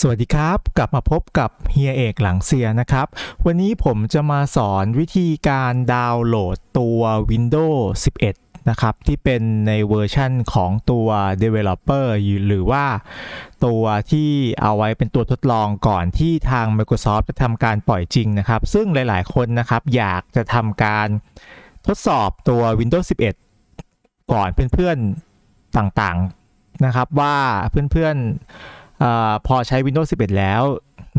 สวัสดีครับ กลับมาพบกับเฮียเอกหลังเสียนะครับ วันนี้ผมจะมาสอนวิธีการดาวน์โหลดตัว Windows 11 นะครับ ที่เป็นในเวอร์ชั่นของตัว Developer หรือว่าตัวที่เอาไว้เป็นตัวทดลองก่อนที่ทาง Microsoft จะทำการปล่อยจริงนะครับ ซึ่งหลายๆ คนนะครับอยากจะทำการทดสอบตัว Windows 11 ก่อนเพื่อนๆต่างๆนะครับว่าเพื่อนๆ อพอใช้ Windows 11 แล้ว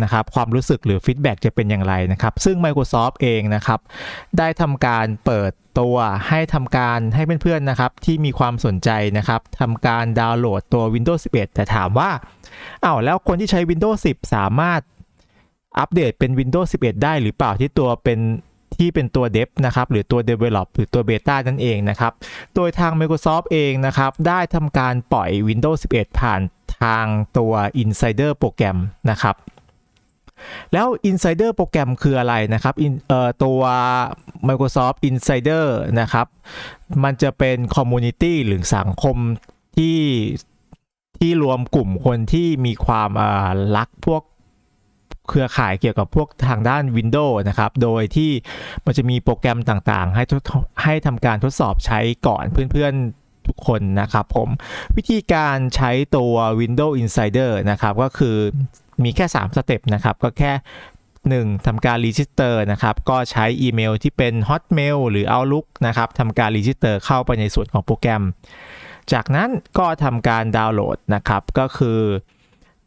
นะครับความรู้สึกหรือฟีดแบ็กจะเป็นอย่างไรนะครับ ซึ่ง Microsoft เองนะครับได้ทำการเปิดตัวให้ทำการให้เพื่อนๆนะครับที่มีความสนใจนะครับทำการดาวน์โหลดตัว Windows 11 แต่ถามว่าอ้าวแล้วคนที่ใช้ Windows 10 สามารถอัปเดตเป็น Windows 11 ได้หรือเปล่าที่ตัวเป็นที่เป็นตัว Dev นะครับหรือตัว Develop หรือตัว Beta นั่นเองนะครับ โดยทาง Microsoft เองนะครับได้ทำการปล่อย Windows 11 ผ่าน ทางตัว Insider โปรแกรมนะครับ แล้ว Insider โปรแกรมคืออะไรนะครับตัว Microsoft Insider นะครับ มันจะเป็นคอมมูนิตี้หรือสังคมที่ที่รวมกลุ่มคนที่มีความรักพวกเครือข่ายเกี่ยวกับพวกทางด้าน Windows นะครับ โดยที่มันจะมีโปรแกรมต่างๆ ให้ให้ทำการทดสอบใช้ก่อนเพื่อนๆ คนนะครับผมวิธีการใช้ตัว Windows Insider นะครับก็คือมีแค่ 3 สเต็ปนะครับ ก็แค่ 1ทำการรีจิสเตอร์นะครับ ก็ใช้อีเมลที่เป็น Hotmail หรือ Outlook นะครับทำการรีจิสเตอร์เข้าไปในส่วนของโปรแกรม จากนั้นก็ทำการดาวน์โหลดนะครับ ก็คือ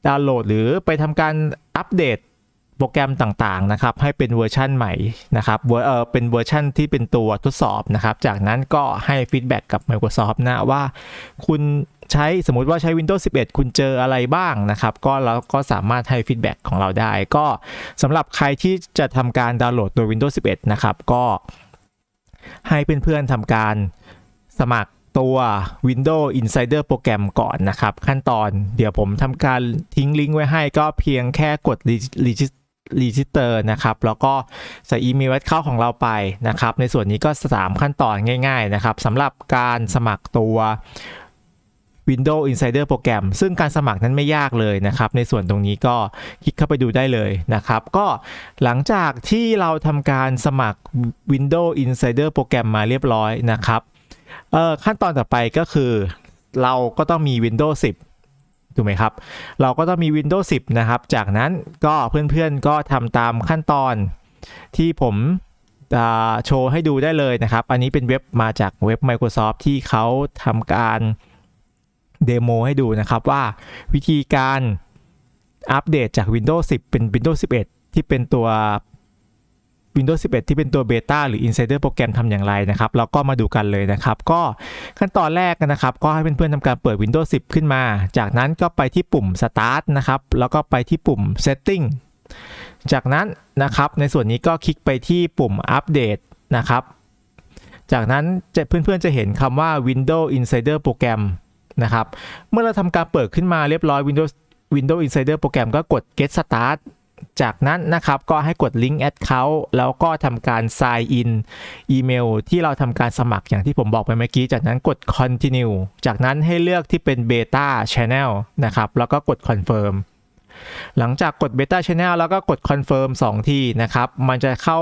ดาวน์โหลดหรือไปทำการอัปเดต โปรแกรมต่างๆนะครับให้เป็นเวอร์ชั่นใหม่นะครับเวอร์เอเป็นเวอร์ชั่นที่เป็นตัวทดสอบนะครับจากนั้นก็ให้ฟีดแบ็กกับ Microsoft นะว่าคุณใช้สมมติว่าใช้ Windows 11 คุณเจออะไรบ้างนะครับ ก็เราก็สามารถให้ฟีดแบ็กของเราได้ ก็สำหรับใครที่จะทำการดาวน์โหลดตัว Windows 11 นะครับ ก็ให้เพื่อนๆทำการสมัครตัว Windows Insider โปรแกรมก่อนนะครับ ขั้นตอนเดี๋ยวผมทำการทิ้งลิงก์ไว้ให้ก็เพียงแค่กด Regis- รีจิสเตอร์นะครับ แล้วก็ใส่อีเมลเข้าของเราไปนะครับ ในส่วนนี้ก็ 3 ขั้นตอนง่ายๆนะครับสำหรับการสมัครตัว Windows Insider โปรแกรม ซึ่งการสมัครนั้นไม่ยากเลยนะครับ ในส่วนตรงนี้ก็คลิกเข้าไปดูได้เลยนะครับ ก็หลังจากที่เราทำการสมัคร Windows Insider โปรแกรมมาเรียบร้อยนะครับขั้นตอนต่อไปก็คือเราก็ต้องมี Windows 10 ถูกไหมครับ เราก็ต้องมี Windows 10 นะครับ จากนั้นก็เพื่อนๆก็ทำตามขั้นตอนที่ผมโชว์ให้ดูได้เลยนะครับ อันนี้เป็นเว็บมาจากเว็บ Microsoft ที่เขาทำการเดโมให้ดูนะครับว่าวิธีการอัปเดตจาก Windows 10 เป็น Windows 11 ที่เป็นตัว Windows 11 ที่เป็นตัวเบต้าหรือ Insider โปรแกรมทำอย่างไรนะครับเราก็มาดูกันเลยนะครับ ก็ขั้นตอนแรกนะครับ ก็ให้เพื่อนๆทำการเปิด Windows 10 ขึ้นมา จากนั้นก็ไปที่ปุ่ม Start นะครับ แล้วก็ไปที่ปุ่ม Setting จากนั้นนะครับ ในส่วนนี้ก็คลิกไปที่ปุ่มอัปเดตนะครับ จากนั้นจะเพื่อนๆจะเห็นคำว่า Windows Insider โปรแกรมนะครับ เมื่อเราทำการเปิดขึ้นมาเรียบร้อย Windows Windows Insider โปรแกรมก็กด Get Start จากนั้นนะครับก็ให้กด Link Account แล้วก็ทำการ Sign In อีเมลที่เราทำการสมัครอย่างที่ผมบอกไปเมื่อกี้ จากนั้นกด Continue จากนั้นให้เลือกที่เป็น Beta Channel นะครับ แล้วก็กด Confirm หลังจากกด Beta Channel แล้วก็กด Confirm 2 ทีนะครับ มันจะเข้า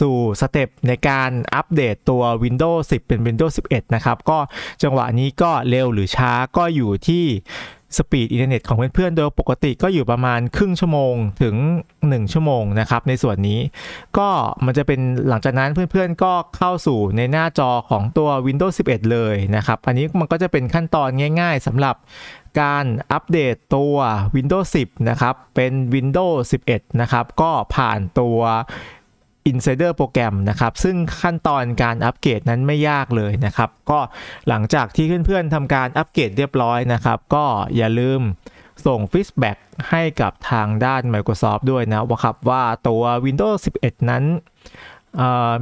สู่สเต็ปในการอัปเดตตัว Windows 10 เป็น Windows 11 นะครับ ก็จังหวะนี้ก็เร็วหรือช้าก็อยู่ที่ สปีดอินเทอร์เน็ตของเพื่อนๆ โดยปกติก็อยู่ประมาณครึ่งชั่วโมงถึง 1 ชั่วโมงนะครับในส่วนนี้ ก็มันจะเป็นหลังจากนั้นเพื่อนๆ ก็เข้าสู่ในหน้าจอของตัว Windows 11 เลยนะครับ อันนี้มันก็จะเป็นขั้นตอนง่ายๆสำหรับการอัปเดตตัว Windows 10 นะครับ เป็น Windows 11 นะครับ ก็ผ่านตัว Insider โปรแกรมนะครับ ซึ่งขั้นตอนการอัปเกรดนั้นไม่ยากเลยนะครับ ก็หลังจากที่เพื่อนๆทำการอัปเกรดเรียบร้อยนะครับ ก็อย่าลืมส่งฟีดแบ็กให้กับทางด้าน Microsoft ด้วยนะว่าครับว่าตัว Windows 11 นั้น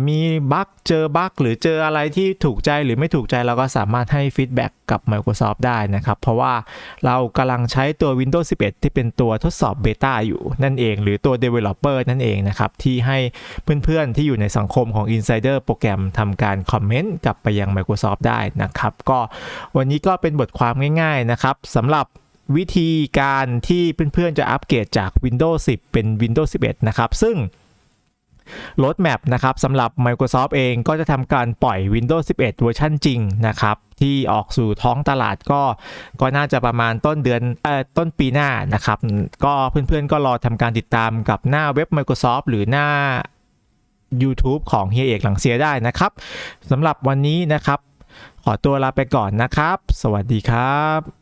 มีบั๊กเจอบั๊กหรือเจออะไรที่ถูกใจหรือไม่ถูกใจเราก็สามารถให้ฟีดแบ็กกับ Microsoft ได้นะครับ เพราะว่าเรากำลังใช้ตัว Windows 11 ที่เป็นตัวทดสอบเบต้าอยู่นั่นเอง หรือตัว Developer นั่นเองนะครับ ที่ให้เพื่อนๆ ที่อยู่ในสังคมของ Insider โปรแกรมทำการคอมเมนต์กลับไปยัง Microsoft ได้นะครับ ก็วันนี้ก็เป็นบทความง่าย ๆ นะครับสำหรับวิธีการที่เพื่อนๆ จะอัปเกรดจาก Windows 10 เป็น Windows 11 นะครับ ซึ่ง รถแมพนะครับสำหรับ Microsoft เองก็จะทำการปล่อย Windows 11 เวอร์ชันจริงนะครับ ที่ออกสู่ท้องตลาดก็ก็น่าจะประมาณต้นเดือนเอ่อต้นปีหน้านะครับ ก็เพื่อนๆก็รอทำการติดตามกับหน้าเว็บ Microsoft หรือหน้า YouTube ของเฮียเอกหลังเสียได้นะครับสำหรับวันนี้นะครับ ขอตัวลาไปก่อนนะครับ สวัสดีครับ